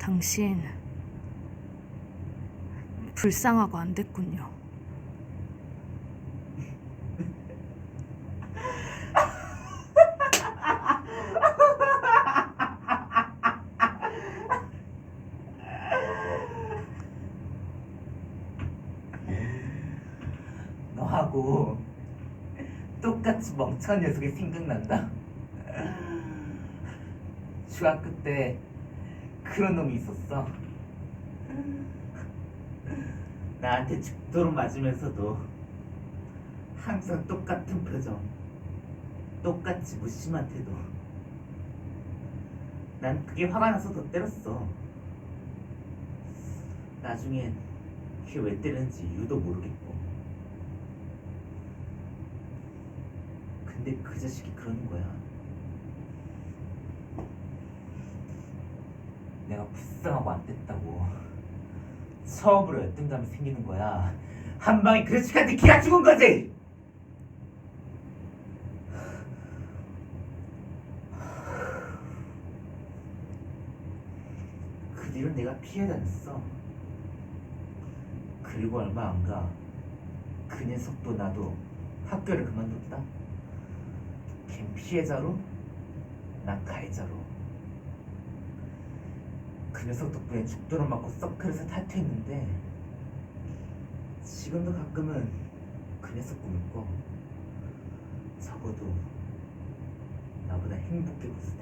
당신 불쌍하고 안 됐군요. 너하고 똑같이 멍청한 녀석이 생각난다. 중학교 때 그런 놈이 있었어. 나한테 죽도록 맞으면서도 항상 똑같은 표정, 똑같이 무심한 태도. 난 그게 화가 나서 더 때렸어. 나중엔 그게 왜 때렸는지 이유도 모르겠고. 근데 그 자식이 그러는 거야. 내가 불쌍하고 안 됐다고. 처음으로 열등감이 생기는 거야. 한 방에 그 자식한테 기가 죽은 거지! 그 뒤로 내가 피해 다녔어. 그리고 얼마 안 가. 그 녀석도 나도 학교를 그만뒀다. 걘 피해자로, 난 가해자로. 그 녀석 덕분에 죽도록 맞고 서클에서 탈퇴했는데 지금도 가끔은 그 녀석 꿈을 꿔. 적어도 나보다 행복해 다행이지만